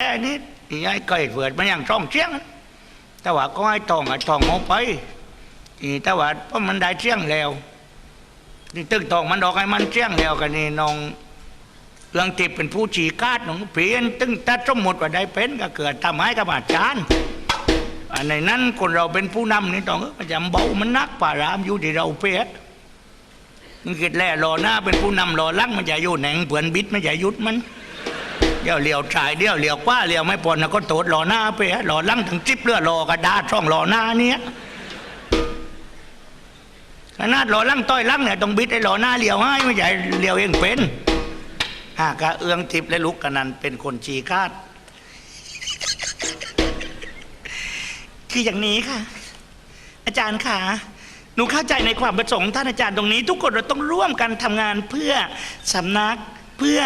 แค่นี้ที่ยายเคยเปิดมันย่างช่องเชียงแต่ว่าก็ให้ทองให้ทองเอาไปนี่แต่ว่าเพราะมันได้เชียงแล้วนี่ตึกทองมันดอกให้มันเชียงแล้วกันนี่น้องเรื่องติบเป็นผู้ฉีกาดน้องเพียนตึงตัดสมมติว่าได้เป็นก็เกิดทำให้กับอาจารย์อันในนั้นคนเราเป็นผู้นำนี่ต้องมันจะเบามันนักป่ารามอยู่ที่เราเพียมันคิดแล่รอหน้าเป็นผู้นำรอลังมันจะอยู่แหนงเปือนบิดมันจะยุดมัน เดี๋ยวเลี้ยวชายเดี๋ยวเลี้ยวกว่าเลี้ยวไม่ปนนะก็โตดรอหน้าไปฮะรอลังถึงจิบเลือดรอกระดาษช่องรอหน้าเนี้ยขนาดรอลังต้อยลังเนี่ยต้องบิดไอ้รอหน้าเลี้ยวให้ไม่ใช่เลี้ยวเองเป็นหากะเอื้องทิพย์และลุกกันนันเป็นคนชีคาดคืออย่างนี้ค่ะ อาจารย์ค่ะหนูเข้าใจในความประสงค์ท่านอาจารย์ตรงนี้ ทุกคนเราต้องร่วมกันทำงานเพื่อสำนักเพื่อ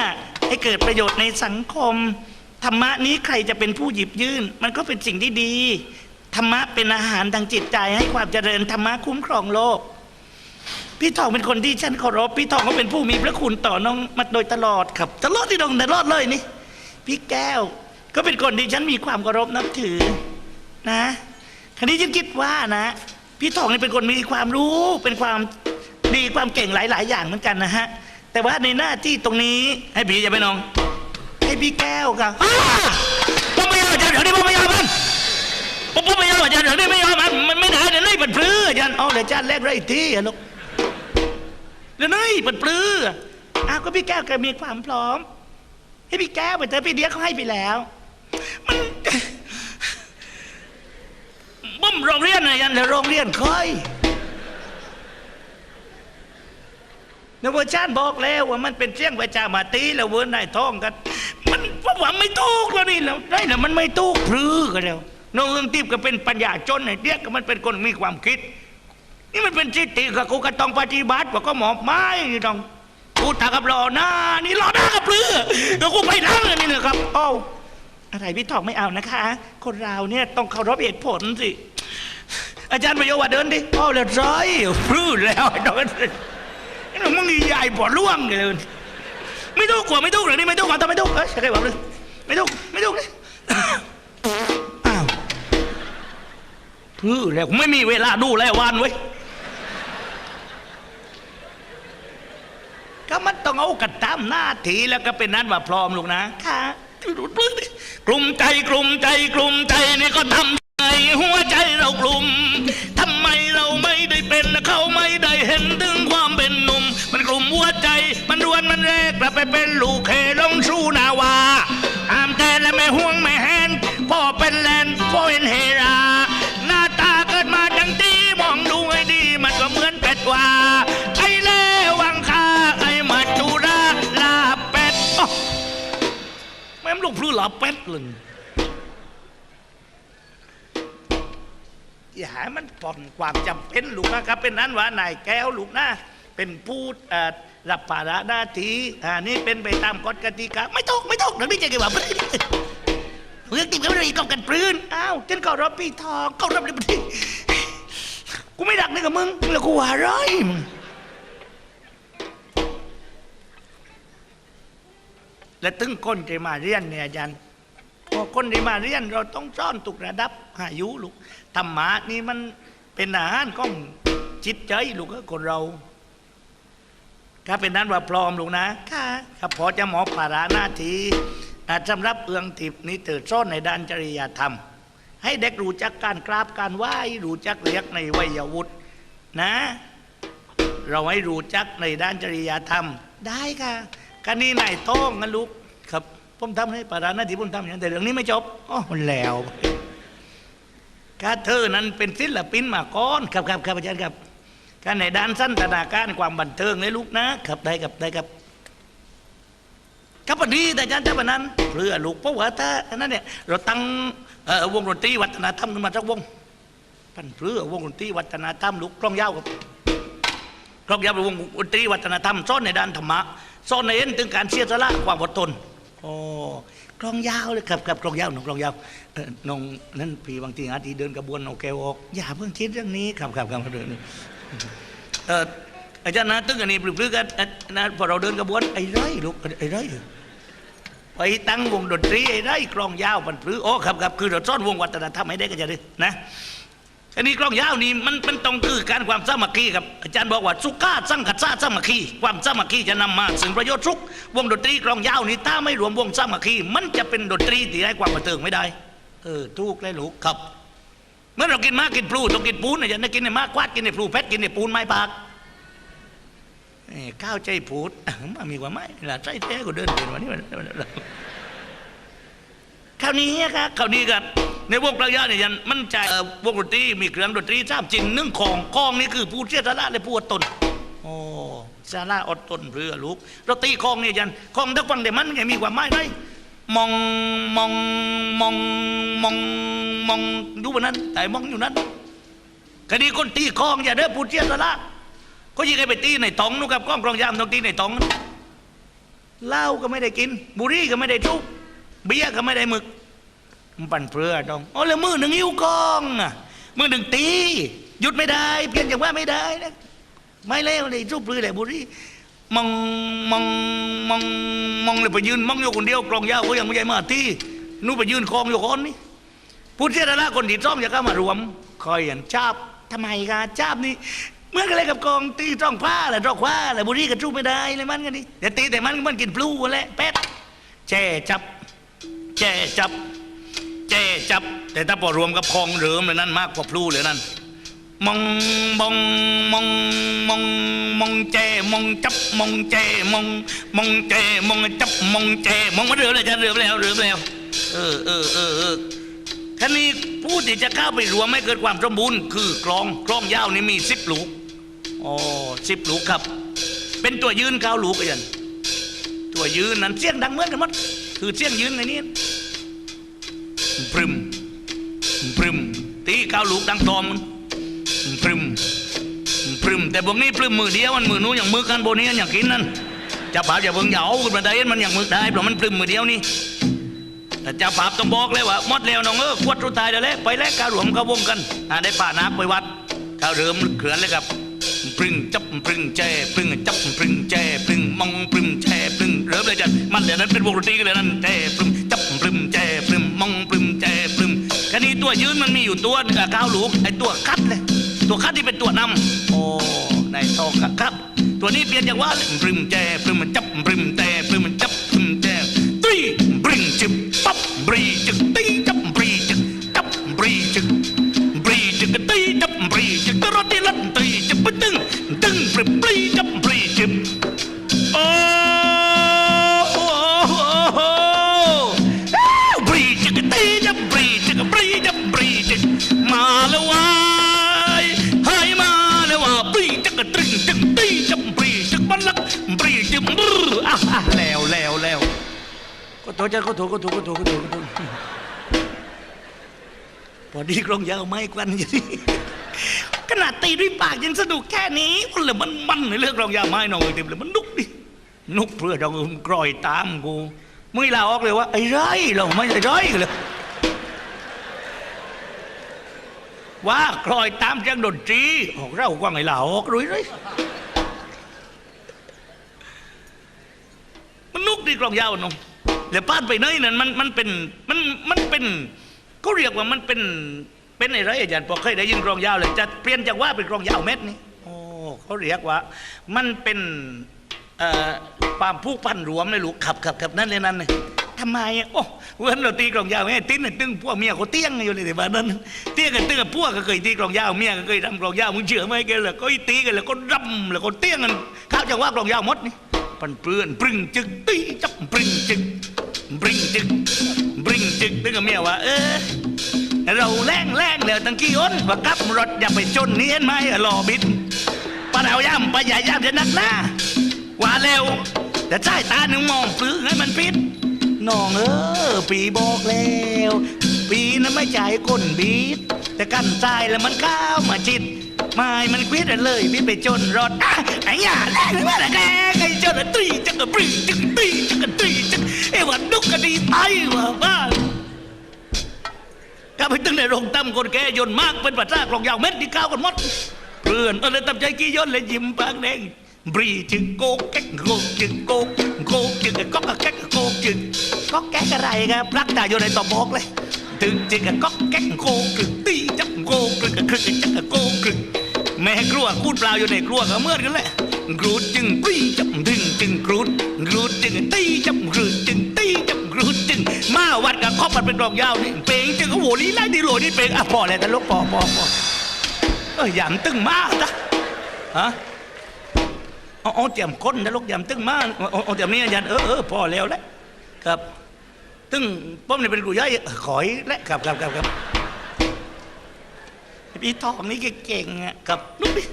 ให้เกิดประโยชน์ในสังคม ธรรมะนี้ใครจะเป็นผู้หยิบยื่น มันก็เป็นสิ่งที่ดี ธรรมะเป็นอาหารทางจิตใจ ให้ความเจริญธรรมะคุ้มครองโลก พี่ทองเป็นคนที่ฉันเคารพพี่ทองก็เป็นผู้มีพระคุณต่อน้องมาโดยตลอดครับ ตลอดที่ดองตลอดเลยนี่ พี่แก้วก็เป็นคนที่ฉันมีความเคารพนับถือนะคราวนี้ฉันคิดว่านะ พี่ทองนี่เป็นคนมีความรู้เป็นความดีความเก่งหลาย ๆ อย่างเหมือนกันนะฮะ แต่ว่าในหน้าที่ตรงนี้ให้พี่อย่าไปน้อง ให้พี่แก้วครับผมไม่ยอมอาจารย์เดี๋ยวนี้ผมไม่ยอมมันผมผมไม่ยอมอาจารย์เดี๋ยวนี้ไม่ยอมมันมันไม่ได้เดี๋ยวนี้มันปลื้ออาจารย์เอาเดี๋ยวอาจารย์แรกไรที่อะลูกเดี๋ยวนี้มันปลื้ออ้าวก็พี่แก้วแกมีความพร้อม ให้พี่แก้วไปเถอะพี่เดียเขาให้ไปแล้ว มันบุ้มโรงเรียนนะยันเดี๋ยวโรงเรียนเคย นวชาติบอกแล้วว่ามันเป็นเชียงประจามาตีแล้วเวิร์นนายท้องกัน มันว่าหวังไม่ถูกแล้วนี่แล้วได้แล้วมันไม่ถูกพรือกันแล้วน้องเอื้องทิพย์ก็เป็นปัญญาจนไอ้เดียกก็มันเป็นคนมีความคิด นี่มันเป็นสิทธิกับกูก็ต้องปฏิบัติว่าก็หมอบไม้นี่ต้องกูตากับรอหน้านี่รอหน้ากับเรือแล้วกูไปนั่งเลยนี่นะครับเอ้าอะไรพี่ทองไม่เอานะคะ คนเราเนี่ยต้องเคารพเหตุผลสิ อาจารย์ประโยชน์ว่าเดินดิเอาเลยร้อยพรื้ดแล้วไอ้ดอก มึงใหญ่บ่ล่วงเลยไม่ต้องกลัวไม่ต้องเลยนี่ไม่ต้องมาทำไม่ต้องเอ้ยใช่ไหมบอกเลยไม่ต้องไม่ต้องเลยอ้าวพื้แล้วไม่มีเวลาดูแล้ววันเว้ก็มันต้องเอากระตามหน้าทีแล้วก็เป็นนั้นว่าพร้อมลูกนะค่ะกลุ่มใจกลุ่มใจกลุ่มใจนี่ก็ทำไงหัวใจเรากลุ่มทำไมเราไม่ได้เป็นเขาไม่ได้เห็นถึงความเป็น มันกลุ่มหัวใจ มันรวนมันแรกกลับไปเป็นลูกเคลงสู้นาวาอามแต่และไม่ห่วงไม่แหนพ่อเป็นแลนพ่อเป็นเฮรา หน้าตาเกิดมาดังตีมองดูให้ดี มันก็เหมือนเป็ดว่าไอ้เล่วังคาไอ้มาจูราลาเป็ดอ๊ะแม่มลูกพลื้หลาเป็ดเลยอย่าให้มันผ่อนความจำเป็นลูกนะครับเป็นนั้นว่านายแก้วลูกนะ เป็นผู้รับภาระหน้าที่อ่านี่เป็นไปตามกฎกติกาไม่ต้องไม่ต้องเดี๋ยวนี้จกี่วกับเรื่องติดกับเรื่องกับกันปลื้นอ้าวฉันก็รับพี่ทองก็รับเลยพี่กูไม่รักนี่กับมึงแล้วกูว่ารมึงและถึงคนที่มาเรียนเนี่ยอาจารย์พอคนที่มาเรียนเราต้องซ่อนตุกระดับอายุลูกธรรมะนี่มันเป็นอาหารของจิตใจลูกเอ้ยคนเรา ถ้าเป็นนั้นว่าพร้อมลูกนะค่ะครับพอจะหมอภาระหน้าที่อ่าสำหรับเอืองทิพย์นี้เติดซ่อนในด้านจริยธรรม ให้เด็กรู้จักการกราบการไหว้รู้จักเรียกในวัยวุฒินะ เราให้รู้จักในด้านจริยธรรม ได้ค่ะกันนี้นายโต้องนะลูกครับผมทำให้ปาราหน้าที่ผมทำอย่างนั้นแต่เรื่องนี้ไม่จบอ๋อมันแล้วกาเธอนั้นเป็นศิลปินมาก่อนครับครับครับอาจารย์ครับ การในด้านสั้นตนาการความบันเทิงเลยลูกนะครับได้ครับได้ครับครับพอดีแต่อาจารย์เจ้าวันนั้นเพื่อลูกเพราะว่าถ้าอันนั้นเนี่ยเราตั้งวงดนตรีวัฒนธรรมขึ้นมาสักวงพันเพื่อวงดนตรีวัฒนธรรมลูกกล้องยาวครับกรองยาวเป็นวงดนตรีวัฒนธรรมซ่อนในด้านธรรมะซ่อนในเอ็นถึงการเสียสละความอดทนโอ้กรองยาวเลยครับครับกรองยาวน้องกรองยาวน้องนั่นพี่บางทีอาทีเดินกระบวนโอเคออกอย่าเพิ่งคิดเรื่องนี้ครับครับครับเดิน อาจารย์นะตึ้งอันนี้ปลื้มๆกันนะพอเราเดินกระบวนไอ้ไรลูกไอ้ไรไปตั้งวงดนตรีไอ้ไรกลองยาวมันพลื้อโอ้ครับครับคือเราซ่อนวงวัฒนธรรมให้ได้ก็จะได้นะอันนี้กลองยาวนี่มันมันต้องคือการความสามัคคีครับอาจารย์บอกว่าสุขาสังกัดซาสามัคคีความสามัคคีจะนำมาซึ่งประโยชน์สุขวงดนตรีกลองยาวนี่ถ้าไม่รวมวงสามัคคีมันจะเป็นดนตรีที่ให้ความบันเทิงไม่ได้เออถูกเลยลูกครับ เมื่อเรากินมากกินพลูต้องกินปูนนะอย่าได้กินในมากกวาดกินในพลูเพชรกินในปูนไม้ปากเอ้ยข้าวใจพูดมามีกว่าไหมล่ะใจแท้ก็เดินเป็นวันนี้คราวนี้ครับคราวนี้ครับในวงประยะเนี่ยยันมันใจเอ่อวงดนตรีมีเครื่องดนตรีทราบจริงนึ่งของกองนี่คือผู้เชี่ยวชาญและผู้อดทนโอ้ซาลาอดทนเพื่อลูกเราตีกองเนี่ยยันกองทักฟังเดี๋ยวมันไงมีความหมไหม มองมองมองมองมองอยู่บนนั้นแต่มองอยู่นั้นคดีคนตีกองอย่าเด้อผู้เชี่ยวชาญก็ยิงให้ไปตีในตองนู่นครับกล้องกรองยามต้องตีในตองเหล้าก็ไม่ได้กิน บุหรี่ก็ไม่ได้ทุบเบียร์ก็ไม่ได้หมึกมันปั่นเปลือดองอ๋อแล้วมือหนึ่งยิ้วกองอะมือหนึ่งตีหยุดไม่ได้ เพียงอย่างว่าไม่ได้นะไม่เล่วเลยทุบเปลือแหละบุรี มองมองมองมองเลยไปยืนมองอยู่คนเดียวกรองยาวก็ยังไม่ใช่มาที่นู่นไปยืนคลองอยู่คนนี่พูดเสียละคนที่ซ่องจะเข้ามารวมคอยอย่างชาบทำไมกันชาบนี่เมื่อกันเลยกับกองตีจ้องผ้าแหละจ้องผ้าแหละบุรีก็ทุบไม่ได้เลยมันกันนี่แต่ตีแต่มันมันกินพลูแหละเป็ดแช่จับแช่จับแจ้จับ แต่ถ้าพอรวมกับคลองเหลิมเลยนั่นมากกว่าพลูเลยนั่น มองมองมองมองมองแจมองจับมองแจมองมองแจมองจับมองแจมองมาเรือเลยจะเรือแล้วเรือแล้วเออเออเออเออคันนี้ผู้ที่จะเข้าไปรวมไม่เกิดความสมบูรณ์คือกลองกลองยาวนี่มีสิบลูกอ๋อสิบลูกครับ เป็นตัวยืนเก้าลูกกันตัวยืนนั้นเสียงดังเหมือนกันหมดคือเสียงยืนในนี้พรึมพรึมตีเก้าลูกดังตอมมัน พรึมพรึมแต่พวกนี้พรึมมือเดียวมันมือนู้นอย่างมือกันโบนี้อย่างกินนั่นจะปาบอย่าเบิ่งอย่าเอาขึ้นมาได้มันอย่างมือได้เพราะมันพรึมมือเดียวนี่แต่จ้าปาบต้องบอกเลยว่าหมดแล้วน้องเออขวดสุดท้ายเดี๋ยวแล้วไปแล้วการหลวมเขาวงกันอ่าได้ป่านักไปวัดข้าเริ่มเขือนเลยครับปรึงจับปรึงแจปรึงจับปรึงแจปรึงมองปรึงแจปรึงเริ่มเลยจันมันเดี๋ยวนั้นเป็นวงดนตรีกันเลยนั่นแจปรึงจับปรึงแจปรึงมองปรึงแจปรึงแค่นี้ตัวยืนมันมีอยู่ตัวนึงอะก้าวหลูกไอ้ตัวคัดเลย ตัวคัดที่เป็นตัวนำโอ้ในทองครับ ตัวนี้เปลี่ยนจากว่าปริมแจปริมจับปริมแจ ก็โทจะก็โทษก็โทษก็โทษก็โทษก็โทษพอดีกรองยาวไม้กวันอยู่นี่ขนาดตีด้วยปากยังสนุกแค่นี้มันเลยมันมันในเรื่องกรองยาวไม้น้อยเต็มเลยมันนุกดินุกเพื่อเรากรอยตามกูมึงลาออกเลยว่าไอ้ไรเราไม่ไอ้ไรเลยว่ากรอยตามจังดนตรีออกเรากว่างไอ้ลาออกด้วยเลยมันนุกดีกรองยาวน้อง แล้วป้านไปเนยนั่นมันมันเป็นมันมันเป็นเขาเรียกว่ามันเป็นเป็นอะไรอาจารย์พอเคยได้ยินกรองยาวเลยจะเปลี่ยนจากว่าเป็นกรองยาวเม็ดนี่โอ้เขาเรียกว่า มันเป็นเอ่อความผูกพันรวมเลยลูกขับขับขับนั่นเลยนั่นเลยทำไมอะโอ้เวันเราตีกรองยาวไงติ้นน่ะตึ้งพวกเมียเขาเตี้ยงอยู่เลยในบ้านนั้นเตี้ยงกันตึ้งกับพวกก็เคยตีกรองยาวเมียก็เคยทำกรองยาวมึงเชื่อไหมแกเลยก็อีตีกันแล้วก็รำแล้วก็เตี้ยงกันข้าวจังว่ากรองยาวหมดนี่ปันเปลือนปรึงจึกตีจับปรึงจึก ปรึงจึกปรึงจึกตึ้งกับเมียว่า เออ เราแรงแรงเดี๋ยวตั้งกี่อ้นว่ากับรถอย่าไปชนเนียนไหมรอบิดปะเอาย่ำปะใหญ่ย่ำจะนักหน้าว่าเร็วแต่ใช้ตาหนึ่งมองปลื้ให้มันปิดน้องเออปีบอกแล้ว ปีนั้นไม่จ่ายคนบีดแต่กันใจแล้วมันก้าวมาจิต ไม่มันควิดเลยพี่ไปจนรอะไอ้หยาแรงเลยว่าแกไอ้จ้าละตีจักกะปรีจักตีจักกะตีจักเอ้วันดุกกะดีไปว่าบ้านข้าไปตึงในโรงตั้มคนแก่ยนมากเป็นปัตตากลองยาวเม็ดที่ก้าวกันหมดเพื่อนเออเลยตั้ใจกี่ย้อนเลยยิ้มปากแดงบรีจึงโกกแก๊กโกกจึงโกกโกกจึงก็กแก๊กโกกจึงก็แก๊กอะไรครับรักตาอยู่ในตอบอกเลยตึงจึงก็แก๊กโกกึงตีจับโกกึงครึกจักโกกึง แม่กลัวคูดเปล่าอยู่ในกลัวก็เมื่อนกันแหละกรูดจึงตีจับดึงจึงกรูดกรูดจึงตีจับกรูดจึงตีจับกรูดจึงมาวัดกับครอบมันเป็นกลองยาวนี่เพลงจึงก็โหลีไล่ดีโหลนี่เพลงอะพอเลยแต่ลูกพอพอพอเอออย่างตึงมากนะฮะเอาเอาเตรียมคนนะลูกเตรียมตึงมาเอาเอาเตรียมนี่อาจารย์เออเออพอแล้วแหละครับตึงป้อมนี่เป็นกูย่อยขอยและครับครับครับครับ พี่ทองนี่เก่งๆอะครับลูกพี่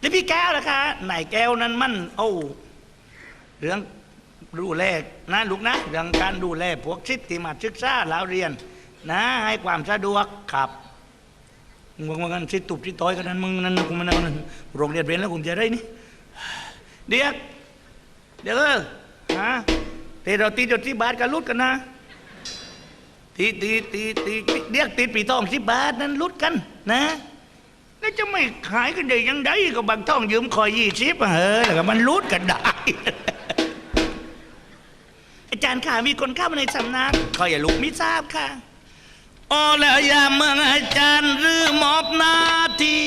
แล้วพี่แก้วล่ะคะไหนแก้วนั้นมันโอ้เรื่องดูแลนะลูกนะเรื่องการดูแลพวกชิดที่มาศึกษาแล้วเรียน นะ ให้ความสะดวกครับมึงว่ากันชิดตุบชิดต้อยกันนั้นมึงนั้นกูมันนั้นโรงเรียนเรียนแล้วกูจะได้นี่เดี๋ยวเดี๋ยวเออฮะแต่เราตีจดที่บาทกันลุดกันนะ ตีตีตีตีเรียกตีปีทองสิบบาทนั้นลุดกันนะ แล้วจะไม่ขายกันได้ยังไงก็บางท่องยืมคอยยี่สิบเออแล้วก็มันลุดกันได้ อาจารย์ค่ะมีคนเข้ามาในสำนักขออย่าลุกไม่ทราบค่ะอ๋อแล้วอย่าเมืองอาจารย์หรือมอบหน้าที่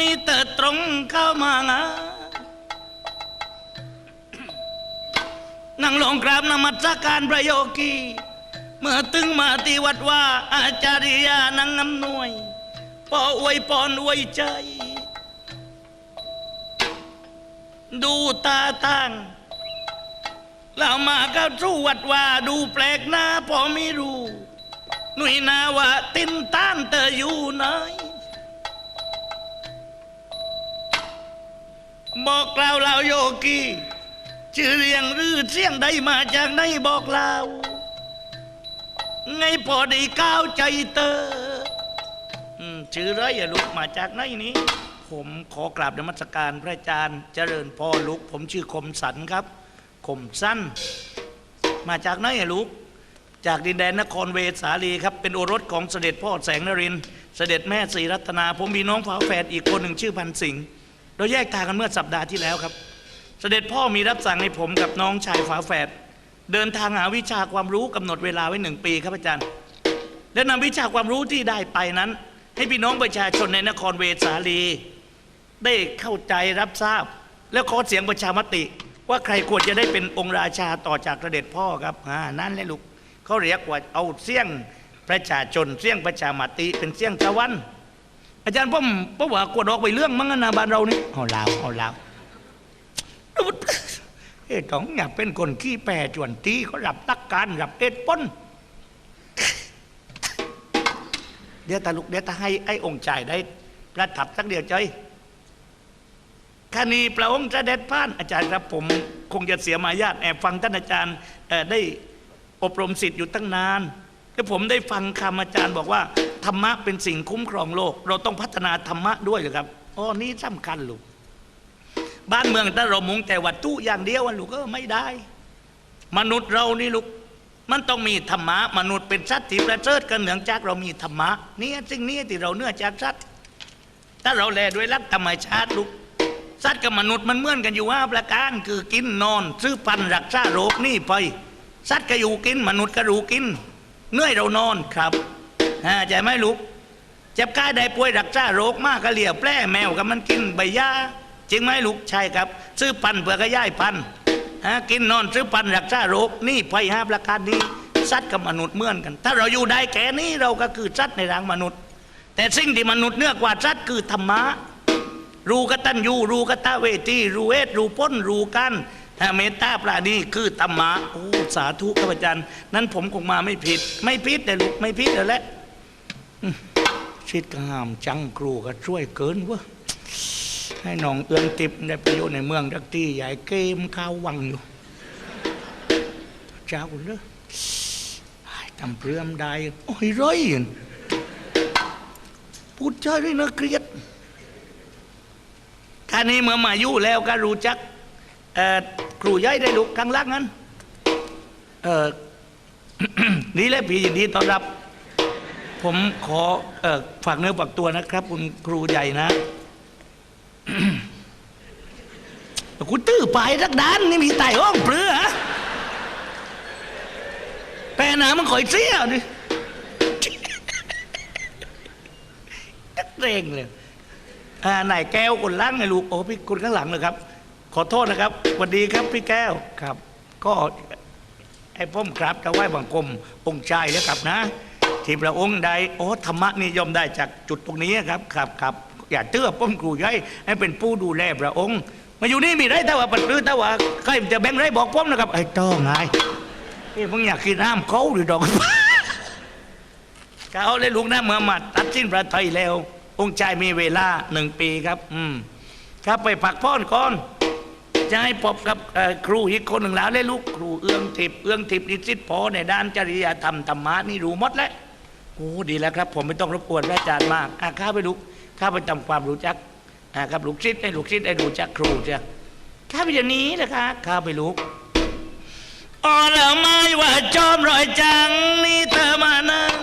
นี้เติดตรงเข้ามางานั่งลงกราบนมัสการพระโยกีเมื่อตึงมาที่วัดว่า อาจารยานังอำนวยพออวยปอนอวยใจ ดูตาตั้งแล้วมาก็สู้วัดว่าดูแปลกหน้าพอไม่รู้ หนุ่ยนาว่าตินต้านเธออยู่ไหน บอกกล่าวเราโยกีชื่อเรียงหรือ เสียงใดมาจากไหนบอกเราไงพอได้ก้าวใจเตออืมชื่อไรอย่าลุกมาจากไหนนี้ ผมขอกราบนมัสการพระอาจารย์เจริญพ่อลุก ผมชื่อคมสันครับคมสั้น มาจากไหนอย่าลุกจากดินแดนนครเวสาลีครับเป็นโอรสของเสด็จพ่อแสงนริน เสด็จแม่ศรีรัตนา ผมมีน้องฝาแฝดอีกคนหนึ่งชื่อพันสิงห์ เราแยกทางกันเมื่อสัปดาห์ที่แล้วครับ เสด็จพ่อมีรับสั่งให้ผมกับน้องชายฝาแฝดเดินทางหาวิชาความรู้กำหนดเวลาไว้หนึ่งปีครับอาจารย์ และนำวิชาความรู้ที่ได้ไปนั้น ให้พี่น้องประชาชนในนครเวสาลี ได้เข้าใจรับทราบ แล้วขอเสียงประชามติ ว่าใครควรจะได้เป็นองค์ราชาต่อจากเสด็จพ่อครับอ่านั่นแหละลูกเขาเรียกว่าเอาเสียงประชาชนเสียงประชามติเป็นเสียงตะวัน อาจารย์พ่อมพ่อว่ากวดออกไปเรื่องมั้งนะบ้านเรานี่เอาลาวเอาลาวเอ้ต้องอย่าเป็นคนขี้แปรจวนตีเขารับตักการรับเอ็ดป้นเดี๋ยวตาลุกเดี๋ยวตาให้ไอ้องค์ชายได้ประทับสักเดียวใจคณีพระองค์เด็จผ่าน อาจารย์ครับผมคงจะเสียมารยาทแอบฟังท่านอาจารย์ได้อบรมสิทธิ์อยู่ตั้งนานแล้วผมได้ฟังคำอาจารย์บอกว่า ธรรมะเป็นสิ่งคุ้มครองโลก เราต้องพัฒนาธรรมะด้วยเหรอครับอ๋อนี่สำคัญลูกบ้านเมืองถ้าเรามุ่งแต่วัตถุอย่างเดียวลูกก็ไม่ได้ มนุษย์เรานี่ลูกมันต้องมีธรรมะ มนุษย์เป็นสัตว์ที่ประเสริฐกันเหนืองจากเรามีธรรมะนี่สิ่งนี้ที่เราเนื้อจากสัตว์ถ้าเราแลด้วยรักธรรมชาติลูกสัตว์กับมนุษย์มันเหมือนกันอยู่ว่าประการคือกินนอน ซื้อพันรักษาโรคนี่ไปสัตว์ก็อยู่กิน มนุษย์ก็อยู่กินเนื่อยเรานอนครับ ใจไหมลูกเจ็บกายได้ป่วยรักษาโรคมากก็เหลี่ยแปร่แมวกับมันกินใบหญ้าจริงไหมลูกใช่ครับ ซื้อพันธุ์เพื่อก็ย่ายพันฮะกินนอนซื้อพันรักษาโรคนี่ไปห้าประการนี้สัตว์กับมนุษย์เหมือนกัน ถ้าเราอยู่ได้แค่นี้เราก็คือสัตว์ในร่างมนุษย์ แต่สิ่งที่มนุษย์เนื้อกว่าสัตว์คือธรรมะรู้กตัญญูรู้กตเวทีรู้เอตรู้พ้นรู้กันถ้าเมตตาปราณีคือธรรมะโอ้สาธุครับอาจารย์นั้นผมคงมาไม่ผิด ไม่ผิดแต่ลูกไม่ผิดแล้วแหละ ชิดกงามจังครูก็ช่วยเกินเวะให้น้องเอื้องติบได้ประโยชน์ในเมืองดักที่ใหญ่เกมข้าววังอยู่ เจ้าเลยทำเปลือมได้โอ้ยร้อยพูดเจด้วยนะเกลียดท่านี้เมื่อมาอยู่แล้วก็รู้จักครูย้ายได้ลูกข้างล่างนั้นเออนี่แหละพี่ยินดีต้อนรับ ผมขอออฝากเนื้อฝากตัวนะครับ คุณครูใหญ่นะกูตื้อไปรักดานนี่มีไต่ห้องเปลือฮะแปลหนามันข่อยเสี้ยวดิตักเร่งเลยอ่านายแก้วคนล่างไงลูกโอ้พี่คนข้างหลังเลยครับ ขอโทษนะครับสวัสดีครับพี่แก้วครับ ก็ไอ้พ่อมครับจะไหว้บังคมองค์ชายแล้วครับนะ ที่พระองค์ใดโอ้ธรรมะนิยมได้จากจุดตรงนี้ครับครับครับอย่าเตื้อป้อมครูย้ายให้เป็นผู้ดูแลพระองค์ มาอยู่นี่มีไรแต่ว่าปัดรือแต่ว่าใครจะแบ่งไรบอกผมนะครับไอ้ต้องไงเอ้ยมึงอยากกินน้ำเขาหรือดอกเขาได้ลูกนะเมื่อมาตัดสิ้นพระไทยแล้ว องค์ชายมีเวลาหนึ่งปีครับ อืมครับไปผักพ่อนก่อนจะให้พบกับครูอีกคนหนึ่งแล้วเลยลูกครูเอื้องทิพย์เอื้องทิพย์นิสิตพอในด้านจริยธรรมธรรมะนี่รู้หมดแล้ว โอ้ดีแล้วครับ ผมไม่ต้องรบกวนพระอาจารย์มากอะข้าไปลูกข้าไปทำความรู้จักอะครับลูกศิษย์ให้ลูกศิษย์ให้รู้จักครูจ้ะข้าไปอย่างนี้นะคะข้าไปลูกอ๋อแล้วไม่ว่าจอมรอยจังนี่เธอมานั่ง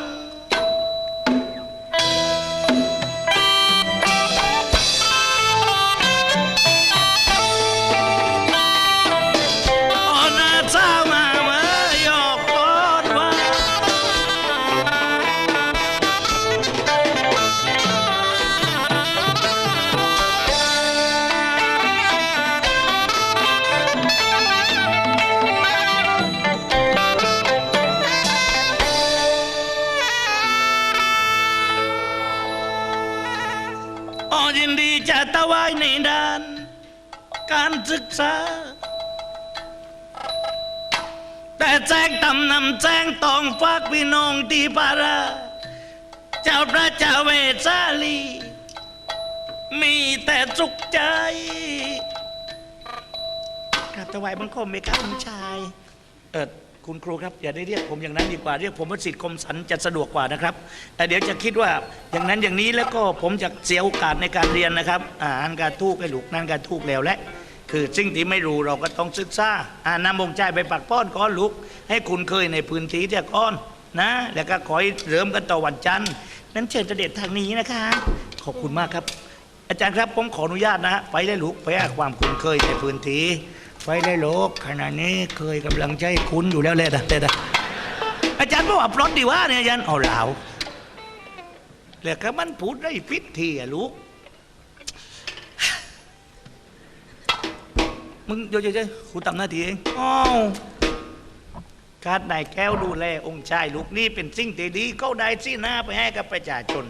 วายในด้าน การศึกษา แต่แจ้งตำนำแจ้งตองฝากพี่น้องที่ปารา เจ้าพระเจ้าเวสาลี มีแต่สุขใจกราบถวายบังคมไมครับคุณชาย เออ คุณครูครับอย่าได้เรียกผมอย่างนั้นดีกว่าเรียกผมว่าสิทธิ์คมสันจะสะดวกกว่านะครับแต่เดี๋ยวจะคิดว่าอย่างนั้นอย่างนี้แล้วก็ผมจะเสียโอกาสในการเรียนนะครับอ่านการทูกให้ลูกนั่นการทูกแล้วแหละ คือสิ่งที่ไม่รู้เราก็ต้องศึกษาอ่านำองค์ใจไปปักป้อนก้อนลุกให้คุณเคยในพื้นที่ที่ก้อนนะ แล้วก็ขอให้เริ่มกันต่อวันจันทร์นั้นเชิญเสด็จทางนี้นะคะ ขอบคุณมากครับ อาจารย์ครับผมขออนุญาตนะฮะไปได้ลูกไปหาความคุ้นเคยในพื้นที่ ไปได้ลกขณะนี้เคยกำลังใจคุ้นอยู่แล้วเลยนะเด็ดะอาจารย์บอกว่าปลดดีว่าเนี่ยอาจารย์เอาเหล่าแล้วก็มันพูดได้พิษทีอะลูกมึงเดี๋ยวเดี๋ยวเดี๋ยวครูทำหน้าที่เองอ้าวการนายแก้วดูแลองค์ชายลูกนี่เป็นสิ่งที่ดีก็ได้สิหน้าไปให้กับประชาชน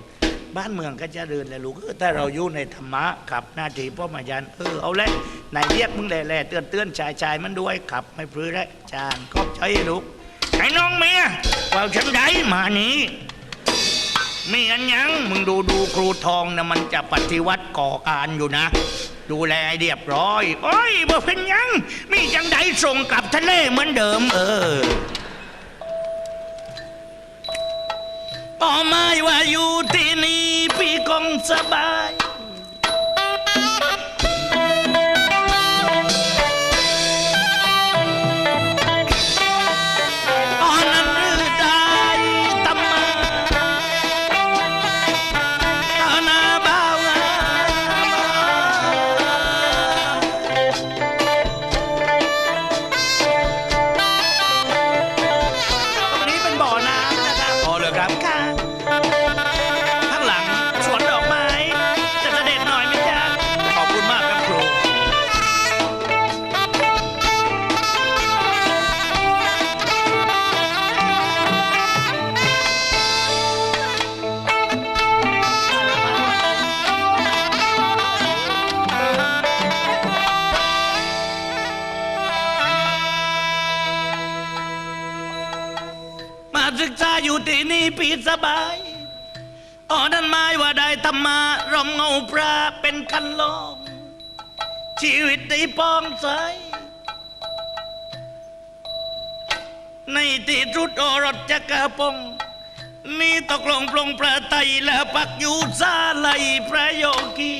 บ้านเมืองก็จะเดินแหละลูกถ้าเราอยู่ในธรรมะขับหน้าที่พ่อมายันเออเอาเลย นายเรียกมึงแหล่ๆเตือนเตือนชายชายมันด้วยขับไม่พลื้แล้วจานก็ใช้ลูกไอ้น้องเมียว่าฉันได้มานี้มีอันยังมึงดูดูครูทองนะมันจะปฏิวัติก่อการอยู่นะ ดูแลเรียบร้อย โอ้ยบ่เป็นยัง มีจังใดส่งกลับทะเลเหมือนเดิม เออต่อมาว่าอยู่ที่นี่พี่คงสบาย บายอ๋อนั่นหมายว่าได้ธรรมารอมเงาพระเป็นคันลอง ชีวิตได้ปองใส ในที่รุดโอรสจะกรพงนี่ตกลงปลงประไตยและปักอยู่ซาไลพระโยกี